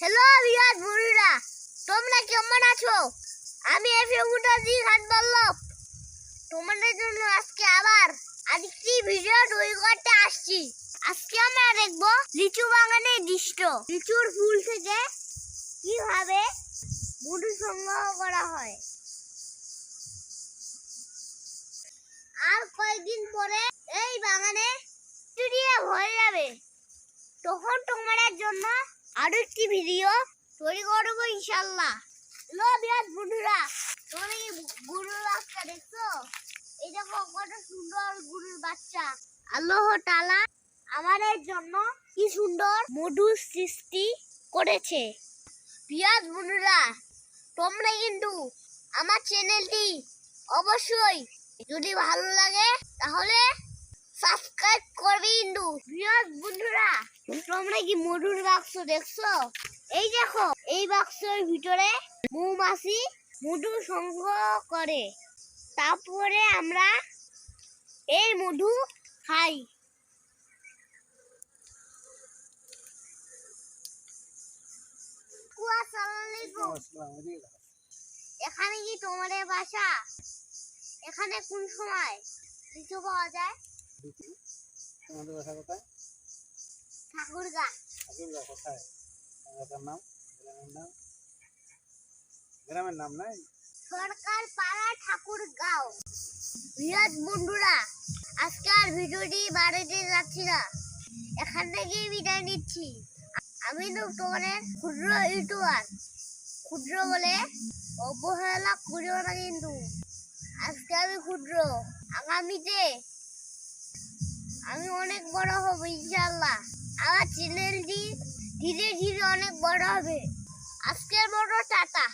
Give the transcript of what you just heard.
Hello বিরাট বন্ধুরা তোমরা কেমন আছো? আমি এফে মুটাজি খান বল্লভ। তোমাদের জন্য আজকে আবার আরেকটি ভিডিও তৈরি করতে আসছি। আজকে আমরা দেখব লিচু বাগানের দৃশ্য। লিচুর ফুল থেকে কীভাবে মধু সংগ্রহ করা হয়। আর কয়েকদিন পরে এই বাগানে দিয়ে ভরে যাবে। তখন তোমাদের জন্য আরও একটি ভিডিও তৈরি করব ইনশাল্লাহ বিরাট বন্ধুরা, তোমরা কি গরুর বাচ্চা দেখছ? এই দেখো কত সুন্দর গরুর বাচ্চা। আল্লাহ তালা আমাদের জন্য কি সুন্দর মধু সৃষ্টি করেছে। বিরাট বন্ধুরা, তোমরা কিন্তু আমার চ্যানেলটি অবশ্যই যদি ভালো লাগে তাহলে সাবস্ক্রাইব কিন্তু বিরাট বন্ধুরা, তোমরা কি মধুর বাক্স দেখছ? এই দেখো, এই বাক্সের ভিতরে মৌমাছি মধু সংগ্রহ করে। তারপরে আমরা এই মধু খাই। এখানে কি তোমাদের বাসা? এখানে কোন সময়? লিচু পাওয়া যায়? তোমাদের বাসা কোথায়? ঠাকুরগা। ঠাকুরগা কোথায়? এলাকার নাম? গ্রামের নাম? গ্রামের নাম নাই? সরকার পাড়া বিরাট বন্ধুরা আজকে আর ভিডিওটি বাড়িতে যাচ্ছি না। এখান থেকেই বিদায় নিচ্ছি। আমি তো তোমাদের ক্ষুদ্র ইউটিউবার। ক্ষুদ্র বলে অবহেলা করিও না কিন্তু। আজকে আমি ক্ষুদ্র। আগামীতে আমি অনেক বড় হব ইনশাল্লাহ আমার চ্যানেলটি ধীরে ধীরে অনেক বড় হবে। আজকের বড় টাটা।